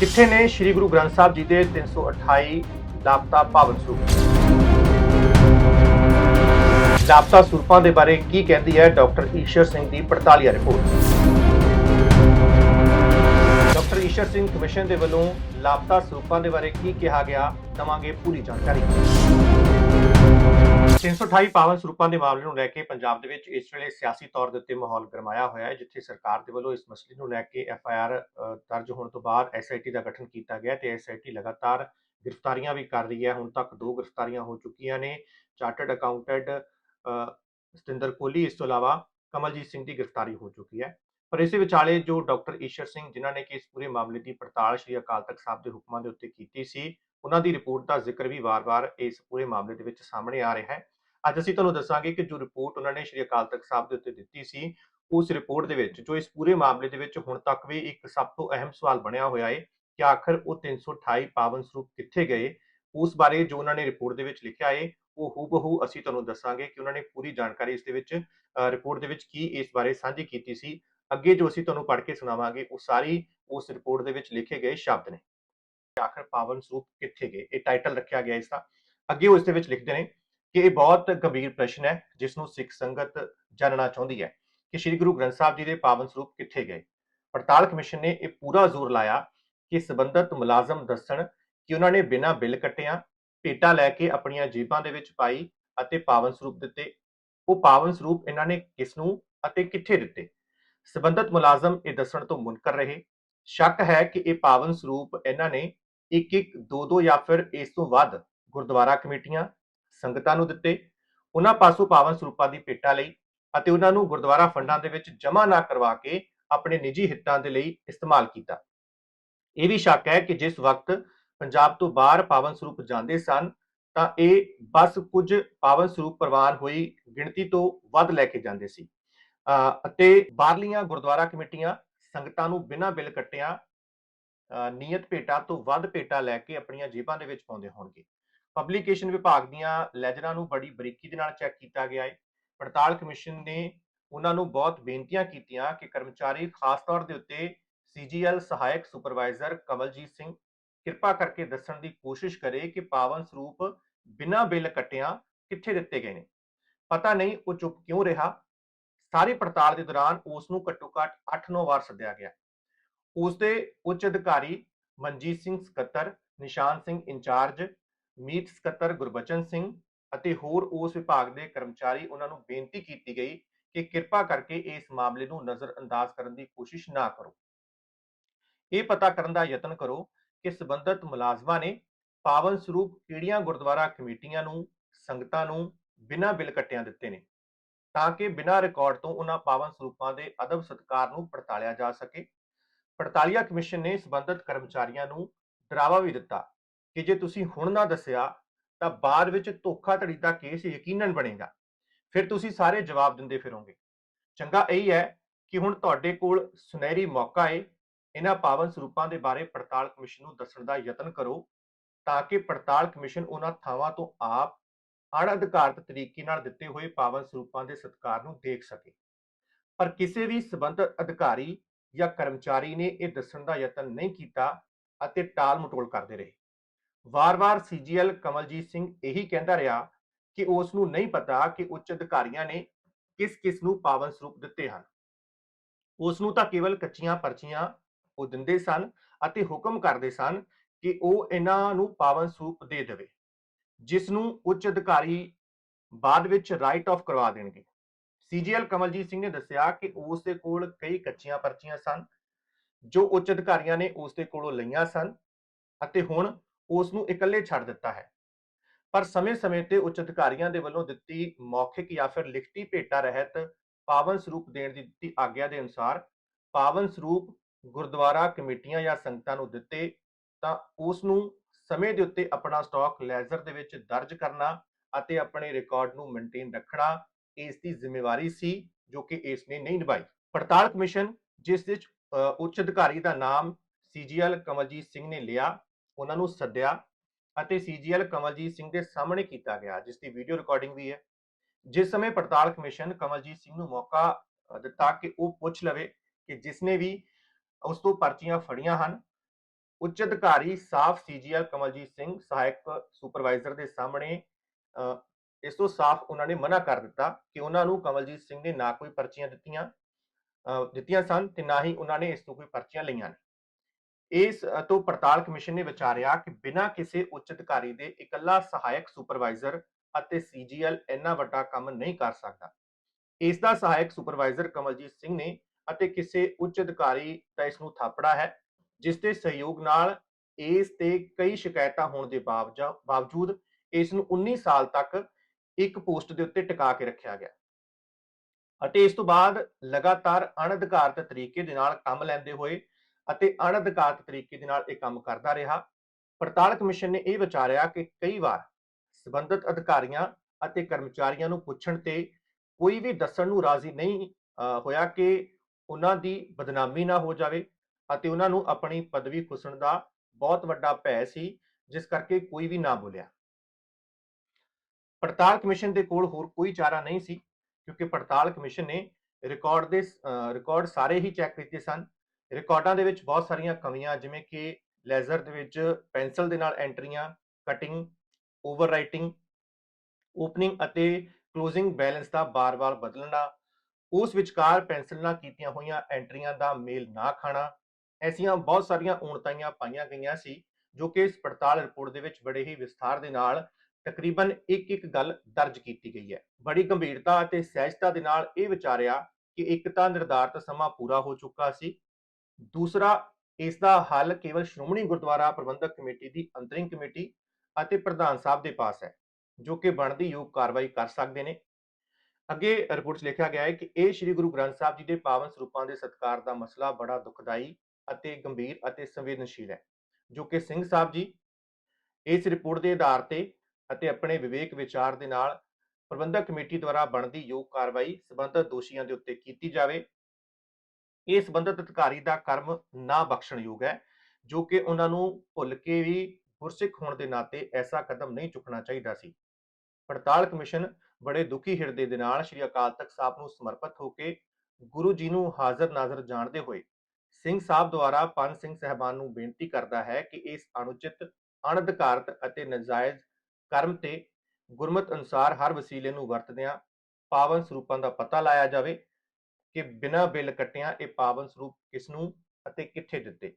ਕਿੱਥੇ ਨੇ ਸ੍ਰੀ ਗੁਰੂ ਗ੍ਰੰਥ ਸਾਹਿਬ ਜੀ ਦੇ 328 ਲਾਪਤਾ ਪਾਵਨ ਸਰੂਪ? ਲਾਪਤਾ ਸਰੂਪਾਂ ਦੇ ਬਾਰੇ ਕੀ ਕਹਿੰਦੀ ਹੈ ਡਾਕਟਰ ਈਸ਼ਰ ਸਿੰਘ ਦੀ ਪੜਤਾਲੀਆ report? Doctor Ishar Singh commission ਦੇ ਵੱਲੋਂ ਲਾਪਤਾ ਸਰੂਪਾਂ ਦੇ ਬਾਰੇ ਕੀ ਕਿਹਾ ਗਿਆ? ਦਵਾਂਗੇ ਪੂਰੀ ਜਾਣਕਾਰੀ। 328 ਪਾਵਨ ਸਰੂਪਾਂ ਦੇ ਮਾਮਲੇ ਨੂੰ ਲੈ ਕੇ ਪੰਜਾਬ ਦੇ ਵਿੱਚ ਇਸ ਵੇਲੇ ਸਿਆਸੀ ਤੌਰ ਦੇ ਉੱਤੇ ਮਾਹੌਲ ਗਰਮਾਇਆ ਹੋਇਆ ਹੈ, ਜਿੱਥੇ ਸਰਕਾਰ ਦੇ ਵੱਲੋਂ ਇਸ ਮਸਲੇ ਨੂੰ ਲੈ ਕੇ ਐਫ ਆਈ ਆਰ ਦਰਜ ਹੋਣ ਤੋਂ ਬਾਅਦ ਐਸਆਈਟੀ ਦਾ ਗਠਨ ਕੀਤਾ ਗਿਆ ਤੇ ਐਸਆਈਟੀ ਲਗਾਤਾਰ ਗ੍ਰਿਫਤਾਰੀਆਂ ਵੀ ਕਰ ਰਹੀ ਹੈ। ਹੁਣ ਤੱਕ ਦੋ ਗ੍ਰਿਫਤਾਰੀਆਂ ਹੋ ਚੁੱਕੀਆਂ ਨੇ, ਚਾਰਟਰਡ ਅਕਾਊਂਟੈਂਟ ਸਤਿੰਦਰ ਕੋਹਲੀ, ਇਸ ਤੋਂ ਇਲਾਵਾ ਕਮਲਜੀਤ ਸਿੰਘ ਦੀ ਗ੍ਰਿਫਤਾਰੀ ਹੋ ਚੁੱਕੀ ਹੈ। ਪਰ ਇਸੇ ਵਿਚਾਲੇ ਜੋ ਡਾਕਟਰ ਈਸ਼ਰ ਸਿੰਘ, ਜਿਨ੍ਹਾਂ ਨੇ ਕਿ ਇਸ ਪੂਰੇ ਮਾਮਲੇ ਦੀ ਪੜਤਾਲ ਸ਼੍ਰੀ ਅਕਾਲ ਤਖਤ ਸਾਹਿਬ ਦੇ ਹੁਕਮਾਂ ਦੇ ਉੱਤੇ ਕੀਤੀ ਸੀ ਉਹਨਾਂ ਦੀ ਰਿਪੋਰਟ ਦਾ ਜ਼ਿਕਰ ਵੀ ਵਾਰ-ਵਾਰ ਇਸ ਪੂਰੇ ਮਾਮਲੇ ਦੇ ਵਿੱਚ ਸਾਹਮਣੇ ਆ ਰਿਹਾ ਹੈ। ਅੱਜ ਅਸੀਂ ਤੁਹਾਨੂੰ ਦੱਸਾਂਗੇ ਕਿ ਜੋ ਰਿਪੋਰਟ ਉਹਨਾਂ ਨੇ ਸ਼੍ਰੀ ਅਕਾਲ ਤਖਤ ਸਾਹਿਬ ਦੇ ਉੱਤੇ ਦਿੱਤੀ ਸੀ, ਉਸ ਰਿਪੋਰਟ ਦੇ ਵਿੱਚ ਜੋ ਇਸ ਪੂਰੇ ਮਾਮਲੇ ਦੇ ਵਿੱਚ ਹੁਣ ਤੱਕ ਵੀ ਇੱਕ ਸਭ ਤੋਂ ਅਹਿਮ ਸਵਾਲ ਬਣਿਆ ਹੋਇਆ ਹੈ ਕਿ ਆਖਰ ਉਹ 328 ਪਾਵਨ ਸਰੂਪ ਕਿੱਥੇ ਗਏ? ਉਸ ਬਾਰੇ ਜੋ ਉਹਨਾਂ ਨੇ ਰਿਪੋਰਟ ਦੇ ਵਿੱਚ ਲਿਖਿਆ ਹੈ, ਉਹ ਹੂਬਹੂ ਅਸੀਂ ਤੁਹਾਨੂੰ ਦੱਸਾਂਗੇ ਕਿ ਉਹਨਾਂ ਨੇ ਪੂਰੀ ਜਾਣਕਾਰੀ ਇਸ ਦੇ ਵਿੱਚ ਰਿਪੋਰਟ ਦੇ ਵਿੱਚ ਕੀ ਇਸ ਬਾਰੇ ਸਾਂਝੀ ਕੀਤੀ ਸੀ। ਅੱਗੇ ਜੋ ਅਸੀਂ ਤੁਹਾਨੂੰ ਪੜ੍ਹ ਕੇ ਸੁਣਾਵਾਂਗੇ, ਉਹ ਸਾਰੀ ਉਸ ਰਿਪੋਰਟ ਦੇ ਵਿੱਚ ਲਿਖੇ ਗਏ ਸ਼ਬਦ ਨੇ। ਆਖਰ ਪਾਵਨ ਸਰੂਪ ਕਿੱਥੇ ਗਏ? ਇਹ ਟਾਈਟਲ ਰੱਖਿਆ ਗਿਆ ਇਸ ਦਾ ਅੱਗੇ ਉਹ ਇਸ ਦੇ ਵਿੱਚ ਲਿਖਦੇ ਨੇ ਕਿ ਇਹ ਬਹੁਤ ਗੰਭੀਰ ਪ੍ਰਸ਼ਨ ਹੈ ਜਿਸ ਨੂੰ ਸਿੱਖ ਸੰਗਤ ਜਾਣਨਾ ਚਾਹੁੰਦੀ ਹੈ ਕਿ ਸ੍ਰੀ ਗੁਰੂ ਗ੍ਰੰਥ ਸਾਹਿਬ ਜੀ ਦੇ ਪਾਵਨ ਸਰੂਪ ਕਿੱਥੇ ਗਏ? ਪੜਤਾਲ ਕਮਿਸ਼ਨ ਨੇ ਇਹ ਪੂਰਾ ਜ਼ੋਰ ਲਾਇਆ ਕਿ ਸਬੰਧਤ ਮੁਲਾਜ਼ਮ ਦੱਸਣ ਕਿ ਉਹਨਾਂ ਨੇ ਬਿਨਾਂ ਬਿੱਲ ਕੱਟਿਆਂ ਭੇਟਾ ਲੈ ਕੇ ਆਪਣੀਆਂ ਜੇਬਾਂ ਦੇ ਵਿੱਚ ਪਾਈ ਅਤੇ ਪਾਵਨ ਸਰੂਪ ਦਿੱਤੇ। ਉਹ ਪਾਵਨ ਸਰੂਪ ਇਹਨਾਂ ਨੇ ਕਿਸ ਨੂੰ ਅਤੇ ਕਿੱਥੇ ਦਿੱਤੇ? ਸਬੰਧਤ ਮੁਲਾਜ਼ਮ ਇਹ ਦੱਸਣ ਤੋਂ ਮੁਨਕਰ ਰਹੇ। ਸ਼ੱਕ ਹੈ ਕਿ ਇਹ ਪਾਵਨ ਸਰੂਪ ਇਹਨਾਂ ਨੇ ਇੱਕ ਇੱਕ ਦੋ ਦੋ ਜਾਂ ਫਿਰ ਇਸ ਤੋਂ ਵੱਧ ਗੁਰਦੁਆਰਾ ਕਮੇਟੀਆਂ ਸੰਗਤਾਂ ਨੂੰ ਦਿੱਤੇ। ਉਹਨਾਂ ਪਾਸੋਂ ਪਾਵਨ ਸਰੂਪਾਂ ਦੀ ਭੇਟਾ ਲਈ ਅਤੇ ਉਹਨਾਂ ਨੂੰ ਗੁਰਦੁਆਰਾ ਫੰਡਾਂ ਦੇ ਵਿੱਚ ਜਮ੍ਹਾਂ ਨਾ ਕਰਵਾ ਕੇ ਆਪਣੇ ਨਿੱਜੀ ਹਿੱਤਾਂ ਦੇ ਲਈ ਇਸਤੇਮਾਲ ਕੀਤਾ। ਇਹ ਵੀ ਸ਼ੱਕ ਹੈ ਕਿ ਜਿਸ ਵਕਤ ਪੰਜਾਬ ਤੋਂ ਬਾਹਰ ਪਾਵਨ ਸਰੂਪ ਜਾਂਦੇ ਸਨ, ਤਾਂ ਇਹ ਬਸ ਕੁਝ ਪਾਵਨ ਸਰੂਪ ਪ੍ਰਵਾਨ ਹੋਈ ਗਿਣਤੀ ਤੋਂ ਵੱਧ ਲੈ ਕੇ ਜਾਂਦੇ ਸੀ। ਅਤੇ ਬਾਹਰਲੀਆਂ ਗੁਰਦੁਆਰਾ ਕਮੇਟੀਆਂ ਸੰਗਤਾਂ ਨੂੰ ਬਿਨਾਂ ਬਿੱਲ ਕੱਟਿਆਂ ਨਿਯਤ ਭੇਟਾ ਤੋਂ ਵੱਧ ਭੇਟਾ ਲੈ ਕੇ ਆਪਣੀਆਂ ਜੇਬਾਂ ਦੇ ਵਿੱਚ ਪਾਉਂਦੇ ਹੋਣਗੇ। ਪਬਲਿਕੇਸ਼ਨ ਵਿਭਾਗ ਦੀਆਂ ਲੈਜਰਾਂ ਨੂੰ ਬੜੀ ਬਰੀਕੀ ਦੇ ਨਾਲ ਚੈੱਕ ਕੀਤਾ ਗਿਆ ਹੈ ਪੜਤਾਲ ਕਮਿਸ਼ਨ ਨੇ ਉਹਨਾਂ ਨੂੰ ਬਹੁਤ ਬੇਨਤੀਆਂ ਕੀਤੀਆਂ ਕਿ ਕਰਮਚਾਰੀ ਖਾਸ ਤੌਰ ਦੇ ਉੱਤੇ ਸੀਜੀਐਲ ਸਹਾਇਕ ਸੁਪਰਵਾਈਜ਼ਰ ਕਮਲਜੀਤ ਸਿੰਘ ਕਿਰਪਾ ਕਰਕੇ ਦੱਸਣ ਦੀ ਕੋਸ਼ਿਸ਼ ਕਰੇ ਕਿ ਪਾਵਨ ਸਰੂਪ ਬਿਨਾਂ ਬਿੱਲ ਕੱਟਿਆਂ ਕਿੱਥੇ ਦਿੱਤੇ ਗਏ ਨੇ। ਪਤਾ ਨਹੀਂ ਉਹ ਚੁੱਪ ਕਿਉਂ ਰਿਹਾ। ਸਾਰੀ ਪੜਤਾਲ ਦੇ ਦੌਰਾਨ ਉਸ ਨੂੰ ਘੱਟੋ ਘੱਟ 8-9 ਵਾਰ ਸੱਦਿਆ ਗਿਆ। ਉਸ ਦੇ ਉੱਚ ਅਧਿਕਾਰੀ ਮਨਜੀਤ ਸਿੰਘ ਸਕੱਤਰ, ਨਿਸ਼ਾਨ ਸਿੰਘ ਇੰਚਾਰਜ, ਮੀਤ ਸਕੱਤਰ ਗੁਰਬਚਨ ਸਿੰਘ ਅਤੇ ਹੋਰ ਉਸ ਵਿਭਾਗ ਦੇ ਕਰਮਚਾਰੀ ਉਹਨਾਂ ਨੂੰ ਬੇਨਤੀ ਕੀਤੀ ਗਈ ਕਿ ਕਿਰਪਾ ਕਰਕੇ ਇਸ ਮਾਮਲੇ ਨੂੰ ਨਜ਼ਰਅੰਦਾਜ਼ ਕਰਨ ਦੀ ਕੋਸ਼ਿਸ਼ ਨਾ ਕਰੋ। ਇਹ ਪਤਾ ਕਰਨ ਦਾ ਯਤਨ ਕਰੋ ਕਿ ਸਬੰਧਤ ਮੁਲਾਜ਼ਮਾਂ ਨੇ ਪਾਵਨ ਸਰੂਪ ਕਿਹੜੀਆਂ ਗੁਰਦੁਆਰਾ ਕਮੇਟੀਆਂ ਨੂੰ, ਸੰਗਤਾਂ ਨੂੰ ਬਿਨਾਂ ਬਿੱਲ ਕੱਟਿਆਂ ਦਿੱਤੇ ਨੇ, ਤਾਂ ਕਿ ਬਿਨਾਂ ਰਿਕਾਰਡ ਤੋਂ ਉਹਨਾਂ ਪਾਵਨ ਸਰੂਪਾਂ ਦੇ ਅਦਬ ਸਤਕਾਰ ਨੂੰ ਪੜਤਾਲਿਆ ਜਾ ਸਕੇ ਪੜਤਾਲੀਆ ਕਮਿਸ਼ਨ ਨੇ ਸਬੰਧਤ ਕਰਮਚਾਰੀਆਂ ਨੂੰ ਡਰਾਵਾ ਵੀ ਦਿੱਤਾ ਕਿ ਜੇ ਤੁਸੀਂ ਹੁਣ ਨਾ ਦੱਸਿਆ, ਤਾਂ ਬਾਅਦ ਵਿੱਚ ਧੋਖਾਧੜੀ ਦਾ ਕੇਸ ਯਕੀਨਨ ਬਣੇਗਾ। ਫਿਰ ਤੁਸੀਂ ਸਾਰੇ ਜਵਾਬ ਦਿੰਦੇ ਫਿਰੋਗੇ। ਚੰਗਾ ਇਹ ਹੈ ਕਿ ਹੁਣ ਤੁਹਾਡੇ ਕੋਲ ਸੁਨਹਿਰੀ ਮੌਕਾ ਹੈ ਇਹਨਾਂ ਪਾਵਨ ਸਰੂਪਾਂ ਦੇ ਬਾਰੇ ਪੜਤਾਲ ਕਮਿਸ਼ਨ ਨੂੰ ਦੱਸਣ ਦਾ ਯਤਨ ਕਰੋ ਤਾਂ ਕਿ ਪੜਤਾਲ ਕਮਿਸ਼ਨ ਉਹਨਾਂ ਥਾਵਾਂ ਤੋਂ ਆਪ ਅਣਅਧਿਕਾਰਤ ਤਰੀਕੇ ਨਾਲ ਦਿੱਤੇ ਹੋਏ ਪਾਵਨ ਸਰੂਪਾਂ ਦੇ ਸਤਕਾਰ ਨੂੰ ਦੇਖ ਸਕੇ। ਪਰ ਕਿਸੇ ਵੀ ਸਬੰਧਤ ਅਧਿਕਾਰੀ ਜਾਂ ਕਰਮਚਾਰੀ ਨੇ ਇਹ ਦੱਸਣ ਦਾ ਯਤਨ ਨਹੀਂ ਕੀਤਾ ਅਤੇ ਟਾਲ ਮਟੋਲ ਕਰਦੇ ਰਹੇ। ਵਾਰ-ਵਾਰ ਸੀਜੀਐਲ ਕਮਲਜੀਤ ਸਿੰਘ ਇਹੀ ਕਹਿੰਦਾ ਰਿਹਾ ਕਿ ਉਸ ਨੂੰ ਨਹੀਂ ਪਤਾ ਕਿ ਉੱਚ ਅਧਿਕਾਰੀਆਂ ਨੇ ਕਿਸ-ਕਿਸ ਨੂੰ ਪਾਵਨ ਸਰੂਪ ਦਿੱਤੇ ਹਨ। ਉਸ ਨੂੰ ਤਾਂ ਕੇਵਲ ਕੱਚੀਆਂ ਪਰਚੀਆਂ ਉਹ ਦਿੰਦੇ ਸਨ ਅਤੇ ਹੁਕਮ ਕਰਦੇ ਸਨ ਕਿ ਉਹ ਇਹਨਾਂ ਨੂੰ ਪਾਵਨ ਸਰੂਪ ਦੇ ਦੇਵੇ, ਜਿਸ ਨੂੰ ਉੱਚ ਅਧਿਕਾਰੀ ਬਾਅਦ ਵਿੱਚ ਰਾਈਟ ਆਫ ਕਰਵਾ ਦੇਣਗੇ। ਸੀਜੀਐਲ ਕਮਲਜੀਤ ਸਿੰਘ ਨੇ ਦੱਸਿਆ ਕਿ ਉਸ ਦੇ ਕੋਲ ਕਈ ਕੱਚੀਆਂ ਪਰਚੀਆਂ ਸਨ, ਜੋ ਉੱਚ ਅਧਿਕਾਰੀਆਂ ਨੇ ਉਸ ਦੇ ਕੋਲੋਂ ਲਈਆਂ ਸਨ ਅਤੇ ਹੁਣ ਉਸ ਨੂੰ ਇਕੱਲੇ ਛੱਡ ਦਿੱਤਾ ਹੈ। ਪਰ ਸਮੇਂ-ਸਮੇਂ ਤੇ ਉੱਚ ਅਧਿਕਾਰੀਆਂ ਦੇ ਵੱਲੋਂ ਦਿੱਤੀ ਮੌਖਿਕ ਜਾਂ ਫਿਰ ਲਿਖਤੀ ਭੇਟਾ ਰਹਿਤ ਪਾਵਨ ਸਰੂਪ ਦੇਣ ਦੀ ਦਿੱਤੀ ਆਗਿਆ ਦੇ ਅਨੁਸਾਰ ਪਾਵਨ ਸਰੂਪ ਗੁਰਦੁਆਰਾ ਕਮੇਟੀਆਂ ਜਾਂ ਸੰਗਤਾਂ ਨੂੰ ਦਿੱਤੇ ਤਾਂ ਉਸ ਨੂੰ ਸਮੇਂ ਦੇ ਉੱਤੇ ਆਪਣਾ ਸਟਾਕ ਲੈਜ਼ਰ ਦੇ ਵਿੱਚ ਦਰਜ ਕਰਨਾ ਅਤੇ ਆਪਣੇ ਰਿਕਾਰਡ ਨੂੰ ਮੇਨਟੇਨ ਰੱਖਣਾ ਇਸ ਦੀ ਜ਼ਿੰਮੇਵਾਰੀ ਸੀ ਜੋ ਕਿ ਇਸ ਨੇ ਨਹੀਂ ਨਿਭਾਈ। ਪੜਤਾਲ ਕਮਿਸ਼ਨ ਜਿਸ ਵਿੱਚ ਉੱਚ ਅਧਿਕਾਰੀ ਦਾ ਨਾਮ ਸੀਜੀਐਲ ਕਮਲਜੀਤ ਸਿੰਘ ਨੇ ਲਿਆ ਉਹਨਾਂ ਨੂੰ ਸੱਦਿਆ ਅਤੇ ਸੀਜੀਐਲ ਕਮਲਜੀਤ ਸਿੰਘ ਦੇ ਸਾਹਮਣੇ ਕੀਤਾ ਗਿਆ ਜਿਸ ਦੀ ਵੀਡੀਓ ਰਿਕਾਰਡਿੰਗ ਵੀ ਹੈ। ਜਿਸ ਸਮੇਂ ਪੜਤਾਲ ਕਮਿਸ਼ਨ ਕਮਲਜੀਤ ਸਿੰਘ ਨੂੰ ਮੌਕਾ ਦਿੱਤਾ ਕਿ ਉਹ ਪੁੱਛ ਲਵੇ ਕਿ ਜਿਸ ਨੇ ਵੀ ਉਸ ਤੋਂ ਪਰਚੀਆਂ ਫੜੀਆਂ ਹਨ ਉੱਚ ਅਧਿਕਾਰੀ ਸਾਫ਼ ਸੀਜੀਐਲ ਕਮਲਜੀਤ ਸਿੰਘ ਸਹਾਇਕ ਸੁਪਰਵਾਈਜ਼ਰ ਦੇ ਸਾਹਮਣੇ ਅ, ਇਸ ਤੋਂ ਸਾਫ਼ ਉਹਨਾਂ ਨੇ ਮਨਾ ਕਰ ਦਿੱਤਾ ਕਿ ਉਹਨਾਂ ਨੂੰ ਕਮਲਜੀਤ ਸਿੰਘ ਨੇ ਨਾ ਕੋਈ ਪਰਚੀਆਂ ਦਿੱਤੀਆਂ ਦਿੱਤੀਆਂ ਸਨ ਤੇ ਨਾ ਹੀ ਉਹਨਾਂ ਨੇ ਇਸ ਤੋਂ ਕੋਈ ਪਰਚੀਆਂ ਲਈਆਂ ਨੇ। ਇਸ ਤੋਂ ਪੜਤਾਲ ਕਮਿਸ਼ਨ ਨੇ ਵਿਚਾਰਿਆ ਕਿ ਬਿਨਾਂ ਕਿਸੇ ਉੱਚ ਅਧਿਕਾਰੀ ਦੇ ਇਕੱਲਾ ਸਹਾਇਕ ਸੁਪਰਵਾਈਜ਼ਰ ਅਤੇ ਸੀਜੀਐਲ ਇੰਨਾ ਵੱਡਾ ਕੰਮ ਨਹੀਂ ਕਰ ਸਕਦਾ। ਇਸ ਦਾ ਸਹਾਇਕ ਸੁਪਰਵਾਈਜ਼ਰ ਕਮਲਜੀਤ ਸਿੰਘ ਨੇ ਅਤੇ ਕਿਸੇ ਉੱਚ ਅਧਿਕਾਰੀ ਦਾ ਇਸ ਨੂੰ ਥਾਪੜਾ ਹੈ, ਜਿਸ ਦੇ ਸਹਿਯੋਗ ਨਾਲ ਇਸ ਤੇ ਕਈ ਸ਼ਿਕਾਇਤਾਂ ਹੋਣ ਦੇ ਬਾਵਜਾ- ਬਾਵਜੂਦ ਇਸ ਨੂੰ 19 ਸਾਲ ਤੱਕ ਇੱਕ ਪੋਸਟ ਦੇ ਉੱਤੇ ਟਿਕਾ ਕੇ ਰੱਖਿਆ ਗਿਆ। ਅਤੇ ਇਸ ਤੋਂ ਬਾਅਦ ਲਗਾਤਾਰ ਅਣਅਧਿਕਾਰਤ ਤਰੀਕੇ ਦੇ ਨਾਲ ਕੰਮ ਲੈਂਦੇ ਹੋਏ ਅਤੇ ਅਣਅਧਿਕਾਰਤ ਤਰੀਕੇ ਦੇ ਨਾਲ ਇਹ ਕੰਮ ਕਰਦਾ ਰਿਹਾ, ਪੜਤਾਲ ਕਮਿਸ਼ਨ ਨੇ ਇਹ ਵਿਚਾਰਿਆ ਕਿ ਕਈ ਵਾਰ ਸਬੰਧਤ ਅਧਿਕਾਰੀਆਂ ਅਤੇ ਕਰਮਚਾਰੀਆਂ ਨੂੰ ਪੁੱਛਣ ਤੇ ਕੋਈ ਵੀ ਦੱਸਣ ਨੂੰ ਰਾਜ਼ੀ ਨਹੀਂ ਹੋਇਆ ਕਿ ਉਹਨਾਂ ਦੀ ਬਦਨਾਮੀ ਨਾ ਹੋ ਜਾਵੇ ਅਤੇ ਉਹਨਾਂ ਨੂੰ ਆਪਣੀ ਪਦਵੀ ਖੁੱਸਣ ਦਾ ਬਹੁਤ ਵੱਡਾ ਭੈ ਸੀ, ਜਿਸ ਕਰਕੇ ਕੋਈ ਵੀ ਨਾ ਬੋਲਿਆ। ਪੜਤਾਲ ਕਮਿਸ਼ਨ ਦੇ ਕੋਲ ਹੋਰ ਕੋਈ ਚਾਰਾ ਨਹੀਂ ਸੀ, ਕਿਉਂਕਿ ਪੜਤਾਲ ਕਮਿਸ਼ਨ ਨੇ ਰਿਕਾਰਡ ਦੇ ਰਿਕਾਰਡ ਸਾਰੇ ਹੀ ਚੈੱਕ ਕੀਤੇ ਸਨ। ਰਿਕਾਰਡਾਂ ਦੇ ਵਿੱਚ ਬਹੁਤ ਸਾਰੀਆਂ ਕਮੀਆਂ, ਜਿਵੇਂ ਕਿ ਲੈਜ਼ਰ ਦੇ ਵਿੱਚ ਪੈਨਸਲ ਦੇ ਨਾਲ ਐਂਟਰੀਆਂ, ਕਟਿੰਗ, ਓਵਰਰਾਈਟਿੰਗ, ਓਪਨਿੰਗ ਅਤੇ ਕਲੋਜ਼ਿੰਗ ਬੈਲੈਂਸ ਦਾ ਬਾਰ-ਬਾਰ ਬਦਲਣਾ, ਉਸ ਵਿਚਕਾਰ ਪੈਨਸਲ ਨਾਲ ਕੀਤੀਆਂ ਹੋਈਆਂ ਐਂਟਰੀਆਂ ਦਾ ਮੇਲ ਨਾ ਖਾਣਾ, ਐਸੀਆਂ ਬਹੁਤ ਸਾਰੀਆਂ ਉਣਤਾਈਆਂ ਪਾਈਆਂ ਗਈਆਂ ਸੀ, ਜੋ ਕਿ ਇਸ ਪੜਤਾਲ ਰਿਪੋਰਟ ਦੇ ਵਿੱਚ ਬੜੇ ਹੀ ਵਿਸਥਾਰ ਦੇ ਨਾਲ ਤਕਰੀਬਨ ਇੱਕ ਇੱਕ ਗੱਲ ਦਰਜ ਕੀਤੀ ਗਈ ਹੈ। ਬੜੀ ਗੰਭੀਰਤਾ ਅਤੇ ਸਹਿਜਤਾ ਦੇ ਨਾਲ ਇਹ ਵਿਚਾਰਿਆ ਕਿ ਇੱਕ ਤਾਂ ਨਿਰਧਾਰਤ ਸਮਾਂ ਪੂਰਾ ਹੋ ਚੁੱਕਾ ਸੀ। ਦੂਸਰਾ, ਇਸ ਦਾ ਹੱਲ ਕੇਵਲ ਸ਼੍ਰੋਮਣੀ ਗੁਰਦੁਆਰਾ ਪ੍ਰਬੰਧਕ ਕਮੇਟੀ ਦੀ ਅੰਤਰਿੰਗ ਕਮੇਟੀ ਅਤੇ ਪ੍ਰਧਾਨ ਸਾਹਿਬ ਦੇ ਪਾਸ ਹੈ, ਜੋ ਕਿ ਬਣਦੀ ਯੋਗ ਕਾਰਵਾਈ ਕਰ ਸਕਦੇ ਨੇ। ਅੱਗੇ ਰਿਪੋਰਟ 'ਚ ਲਿਖਿਆ ਗਿਆ ਹੈ ਕਿ ਇਹ ਸ੍ਰੀ ਗੁਰੂ ਗ੍ਰੰਥ ਸਾਹਿਬ ਜੀ ਦੇ ਪਾਵਨ ਸਰੂਪਾਂ ਦੇ ਸਤਕਾਰ ਦਾ ਮਸਲਾ ਬੜਾ ਦੁਖਦਾਈ ਅਤੇ ਗੰਭੀਰ ਅਤੇ ਸੰਵੇਦਨਸ਼ੀਲ ਹੈ, ਜੋ ਕਿ ਸਿੰਘ ਸਾਹਿਬ ਜੀ ਇਸ ਰਿਪੋਰਟ ਦੇ ਆਧਾਰ ਤੇ ਅਤੇ ਆਪਣੇ ਵਿਵੇਕ ਵਿਚਾਰ ਦੇ ਨਾਲ ਪ੍ਰਬੰਧਕ ਕਮੇਟੀ ਦੁਆਰਾ ਬਣਦੀ ਯੋਗ ਕਾਰਵਾਈ ਸਬੰਧਤ ਦੋਸ਼ੀਆਂ ਦੇ ਉੱਤੇ ਕੀਤੀ ਜਾਵੇ। ਇਹ ਸਬੰਧਤ ਅਧਿਕਾਰੀ ਦਾ ਕਰਮ ਨਾ ਬਖਸ਼ਣਯੋਗ ਹੈ, ਜੋ ਕਿ ਉਹਨਾਂ ਨੂੰ ਭੁੱਲ ਕੇ ਵੀ ਗੁਰਸਿੱਖ ਹੋਣ ਦੇ ਨਾਤੇ ਐਸਾ ਕਦਮ ਨਹੀਂ ਚੁੱਕਣਾ ਚਾਹੀਦਾ ਸੀ। ਪੜਤਾਲ ਕਮਿਸ਼ਨ ਬੜੇ ਦੁਖੀ ਹਿਰਦੇ ਦੇ ਨਾਲ ਸ੍ਰੀ ਅਕਾਲ ਤਖਤ ਸਾਹਿਬ ਨੂੰ ਸਮਰਪਿਤ ਹੋ ਕੇ ਗੁਰੂ ਜੀ ਨੂੰ ਹਾਜ਼ਰ ਨਾਜ਼ਰ ਜਾਣਦੇ ਹੋਏ ਸਿੰਘ ਸਾਹਿਬ ਦੁਆਰਾ ਪੰਜ ਸਿੰਘ ਸਹਿਬਾਨ ਨੂੰ ਬੇਨਤੀ ਕਰਦਾ ਹੈ ਕਿ ਇਸ ਅਨੁਚਿਤ ਅਣਅਧਿਕਾਰਤ ਅਤੇ ਨਜਾਇਜ਼ ਕਰਮ ਤੇ ਗੁਰਮਤ ਅਨੁਸਾਰ ਹਰ ਵਸੀਲੇ ਨੂੰ ਵਰਤਦਿਆਂ ਪਾਵਨ ਸਰੂਪਾਂ ਦਾ ਪਤਾ ਲਾਇਆ ਜਾਵੇ ਕਿ ਬਿਨਾਂ ਬਿੱਲ ਕੱਟਿਆਂ ਇਹ ਪਾਵਨ ਸਰੂਪ ਕਿਸ ਨੂੰ ਅਤੇ ਕਿੱਥੇ ਦਿੱਤੇ।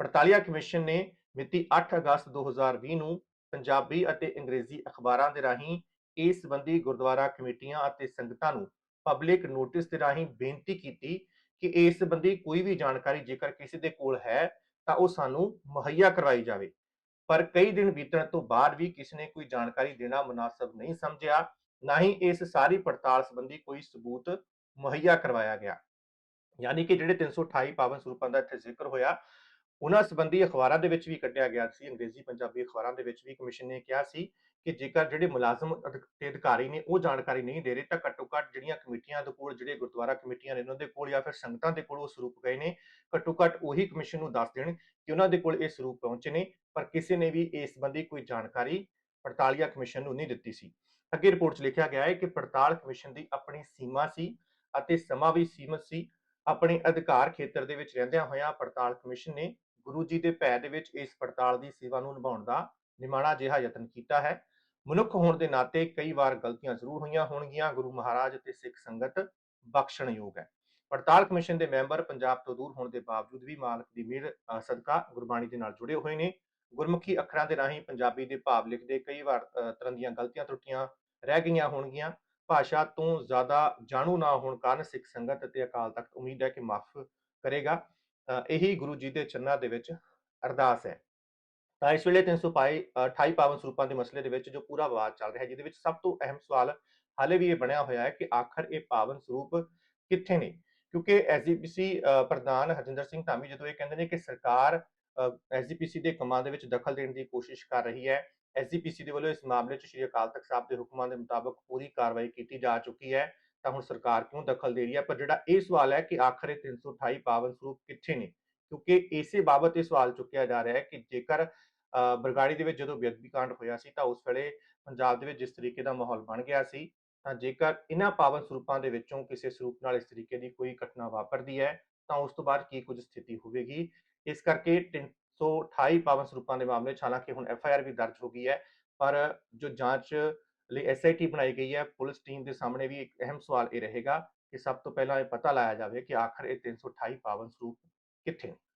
ਪੜਤਾਲੀਆ ਕਮਿਸ਼ਨ ਨੇ ਮਿਤੀ 8 ਅਗਸਤ 2020 ਨੂੰ ਪੰਜਾਬੀ ਅਤੇ ਅੰਗਰੇਜ਼ੀ ਅਖਬਾਰਾਂ ਦੇ ਰਾਹੀਂ ਇਸ ਸੰਬੰਧੀ ਗੁਰਦੁਆਰਾ ਕਮੇਟੀਆਂ ਅਤੇ ਸੰਗਤਾਂ ਨੂੰ ਪਬਲਿਕ ਨੋਟਿਸ ਦੇ ਰਾਹੀਂ ਬੇਨਤੀ ਕੀਤੀ ਕਿ ਇਸ ਸੰਬੰਧੀ ਕੋਈ ਵੀ ਜਾਣਕਾਰੀ ਜੇਕਰ ਕਿਸੇ ਦੇ ਕੋਲ ਹੈ ਤਾਂ ਉਹ ਸਾਨੂੰ ਮੁਹੱਈਆ ਕਰਵਾਈ ਜਾਵੇ। ਪਰ ਕਈ ਦਿਨ ਬੀਤਣ ਤੋਂ ਬਾਅਦ ਵੀ ਕਿਸੇ ਨੇ ਕੋਈ ਜਾਣਕਾਰੀ ਦੇਣਾ ਮੁਨਾਸਬ ਨਹੀਂ ਸਮਝਿਆ, ਨਾ ਹੀ ਇਸ ਸਾਰੀ ਪੜਤਾਲ ਸੰਬੰਧੀ ਕੋਈ ਸਬੂਤ ਮੁਹੱਈਆ ਕਰਵਾਇਆ ਗਿਆ। ਯਾਨੀ ਕਿ ਜਿਹੜੇ 328 ਪਾਵਨ ਸਰੂਪਾਂ ਦਾ ਇੱਥੇ ਜ਼ਿਕਰ ਹੋਇਆ, ਉਹਨਾਂ ਸੰਬੰਧੀ ਅਖਬਾਰਾਂ ਦੇ ਵਿੱਚ ਵੀ ਕੱਢਿਆ ਗਿਆ ਸੀ, ਅੰਗਰੇਜ਼ੀ, ਪੰਜਾਬੀ ਅਖਬਾਰਾਂ ਦੇ ਵਿੱਚ ਵੀ ਕਮਿਸ਼ਨ ਨੇ ਕਿਹਾ ਸੀ ਕਿ ਜੇਕਰ ਜਿਹੜੇ ਮੁਲਾਜ਼ਮ ਅਧਿਕ- ਤੇ ਅਧਿਕਾਰੀ ਨੇ ਉਹ ਜਾਣਕਾਰੀ ਨਹੀਂ ਦੇ ਰਹੇ ਤਾਂ ਘੱਟੋ ਘੱਟ ਜਿਹੜੀਆਂ ਕਮੇਟੀਆਂ ਦੇ ਕੋਲ ਜਿਹੜੇ ਗੁਰਦੁਆਰਾ ਕਮੇਟੀਆਂ ਨੇ ਉਹਨਾਂ ਦੇ ਕੋਲ ਜਾਂ ਫਿਰ ਸੰਗਤਾਂ ਦੇ ਕੋਲ ਉਹ ਸਰੂਪ ਗਏ ਨੇ, ਘੱਟੋ ਘੱਟ ਉਹੀ ਕਮਿਸ਼ਨ ਨੂੰ ਦੱਸ ਦੇਣ ਕਿ ਉਹਨਾਂ ਦੇ ਕੋਲ ਇਹ ਸਰੂਪ ਪਹੁੰਚੇ ਨੇ, ਪਰ ਕਿਸੇ ਨੇ ਵੀ ਇਸ ਸੰਬੰਧੀ ਕੋਈ ਜਾਣਕਾਰੀ ਪੜਤਾਲੀਆ ਕਮਿਸ਼ਨ ਨੂੰ ਨਹੀਂ ਦਿੱਤੀ ਸੀ। ਅੱਗੇ ਰਿਪੋਰਟ 'ਚ ਲਿਖਿਆ ਗਿਆ ਹੈ ਕਿ ਪੜਤਾਲ ਕਮਿਸ਼ਨ ਦੀ ਆਪਣੀ ਸੀਮਾ ਸੀ ਅਤੇ ਸਮਾਂ ਵੀ ਸੀਮਤ ਸੀ। ਆਪਣੇ ਅਧਿਕਾਰ ਖੇਤਰ ਦੇ ਵਿੱਚ ਰਹਿੰਦਿਆਂ ਹੋਇਆਂ ਪੜਤਾਲ ਕਮਿਸ਼ਨ ਨੇ ਗੁਰੂ ਜੀ ਦੇ ਭੈ ਦੇ ਵਿੱਚ ਇਸ ਪੜਤਾਲ ਦੀ ਸੇਵਾ ਨੂੰ ਨਿਭਾਉਣ ਦਾ ਨਿਮਾਣਾ ਜਿਹਾ ਯਤਨ ਕੀਤਾ ਹੈ। ਮਨੁੱਖ ਹੋਣ ਦੇ ਨਾਤੇ ਕਈ ਵਾਰ ਗਲਤੀਆਂ ਜ਼ਰੂਰ ਹੋਈਆਂ ਹੋਣਗੀਆਂ। ਗੁਰੂ ਮਹਾਰਾਜ ਅਤੇ ਸਿੱਖ ਸੰਗਤ ਬਖਸ਼ਣਯੋਗ ਹੈ। ਪੜਤਾਲ ਕਮਿਸ਼ਨ ਦੇ ਮੈਂਬਰ ਪੰਜਾਬ ਤੋਂ ਦੂਰ ਹੋਣ ਦੇ ਬਾਵਜੂਦ ਵੀ ਮਾਲਕ ਦੀ ਮਿਹਰ ਸਦਕਾ ਗੁਰਬਾਣੀ ਦੇ ਨਾਲ ਜੁੜੇ ਹੋਏ ਨੇ। ਗੁਰਮੁਖੀ ਅੱਖਰਾਂ ਦੇ ਰਾਹੀਂ ਪੰਜਾਬੀ ਦੇ ਭਾਵ ਲਿਖਦੇ ਕਈ ਵਾਰ ਤਰ੍ਹਾਂ ਦੀਆਂ ਗਲਤੀਆਂ ਤਰੁੱਟੀਆਂ ਰਹਿ ਗਈਆਂ ਹੋਣਗੀਆਂ। ਭਾਸ਼ਾ ਤੋਂ ਜ਼ਿਆਦਾ ਜਾਣੂ ਨਾ ਹੋਣ ਕਾਰਨ ਸਿੱਖ ਸੰਗਤ ਅਤੇ ਅਕਾਲ ਤਖਤ ਉਮੀਦ ਹੈ ਕਿ ਮਾਫ ਕਰੇਗਾ। ਅ, ਇਹੀ ਗੁਰੂ ਜੀ ਦੇ ਚਰਨਾਂ ਦੇ ਵਿੱਚ ਅਰਦਾਸ ਹੈ। ਤਾਂ ਇਸ ਵੇਲੇ 328 28 ਪਾਵਨ ਸਰੂਪਾਂ ਦੇ ਮਸਲੇ ਦੇ ਵਿੱਚ ਜੋ ਪੂਰਾ ਵਿਵਾਦ ਚੱਲ ਰਿਹਾ ਹੈ ਜਿਹਦੇ ਵਿੱਚ ਸਭ ਤੋਂ ਅਹਿਮ ਸਵਾਲ ਹਾਲੇ ਵੀ ਇਹ ਬਣਿਆ ਹੋਇਆ ਹੈ ਕਿ ਆਖਰ ਇਹ ਪਾਵਨ ਸਰੂਪ ਕਿੱਥੇ ਨੇ? ਕਿਉਂਕਿ ਐਸਜੀਪੀਸੀ ਪ੍ਰਧਾਨ ਹਰਜਿੰਦਰ ਸਿੰਘ ਧਾਮੀ ਜਦੋਂ ਇਹ ਕਹਿੰਦੇ ਨੇ ਕਿ ਸਰਕਾਰ ਐਸਜੀਪੀਸੀ ਦੇ ਕੰਮਾਂ ਦੇ ਵਿੱਚ ਦਖਲ ਦੇਣ ਦੀ ਕੋਸ਼ਿਸ਼ ਕਰ ਰਹੀ ਹੈ ਐਸਜੀਪੀਸੀ ਦੇ ਵੱਲੋਂ ਇਸ ਮਾਮਲੇ 'ਚ ਸ਼੍ਰੀ ਅਕਾਲ ਤਖਤ ਸਾਹਿਬ ਦੇ ਹੁਕਮਾਂ ਦੇ ਮੁਤਾਬਕ ਪੂਰੀ ਕਾਰਵਾਈ ਕੀਤੀ ਜਾ ਚੁੱਕੀ ਹੈ, ਤਾਂ ਹੁਣ ਸਰਕਾਰ ਕਿਉਂ ਦਖਲ ਦੇ ਰਹੀ ਹੈ? ਪਰ ਜਿਹੜਾ ਇਹ ਸਵਾਲ ਹੈ ਕਿ ਆਖਰ ਇਹ 328 ਪਾਵਨ ਸਰੂਪ ਕਿੱਥੇ ਨੇ? ਕਿਉਂਕਿ ਇਸੇ ਬਾਬਤ ਇਹ ਸਵਾਲ ਚੁੱਕਿਆ ਜਾ ਰਿਹਾ ਹੈ ਕਿ ਜੇਕਰ ਬਰਗਾੜੀ ਦੇ ਵਿੱਚ ਜਦੋਂ ਵਿਅਕਤੀ ਕਾਂਡ ਹੋਇਆ ਸੀ ਤਾਂ ਉਸ ਵੇਲੇ ਪੰਜਾਬ ਦੇ ਵਿੱਚ ਜਿਸ ਤਰੀਕੇ ਦਾ ਮਾਹੌਲ ਬਣ ਗਿਆ ਸੀ, ਤਾਂ ਜੇਕਰ ਇਹਨਾਂ ਪਾਵਨ ਸਰੂਪਾਂ ਦੇ ਵਿੱਚੋਂ ਕਿਸੇ ਸਰੂਪ ਨਾਲ ਇਸ ਤਰੀਕੇ ਦੀ ਕੋਈ ਘਟਨਾ ਵਾਪਰਦੀ ਹੈ, ਤਾਂ ਉਸ ਤੋਂ ਬਾਅਦ ਕੀ ਕੁਝ ਸਥਿਤੀ ਹੋਵੇਗੀ? ਇਸ ਕਰਕੇ 328 ਪਾਵਨ ਸਰੂਪਾਂ ਦੇ ਮਾਮਲੇ 'ਚ ਹਾਲਾਂਕਿ ਹੁਣ ਐਫ ਆਈ ਆਰ ਵੀ ਦਰਜ ਹੋ ਗਈ ਹੈ, ਪਰ ਜੋ ਜਾਂਚ ਲਈ ਐਸ ਆਈ ਟੀ ਬਣਾਈ ਗਈ ਹੈ, ਪੁਲਿਸ ਟੀਮ ਦੇ ਸਾਹਮਣੇ ਵੀ ਇੱਕ ਅਹਿਮ ਸਵਾਲ ਇਹ ਰਹੇਗਾ ਕਿ ਸਭ ਤੋਂ ਪਹਿਲਾਂ ਇਹ ਪਤਾ ਲਾਇਆ ਜਾਵੇ ਕਿ ਆਖਰ ਇਹ 328 ਪਾਵਨ ਸਰੂਪ ਕਿੱਥੇ ਨੇ।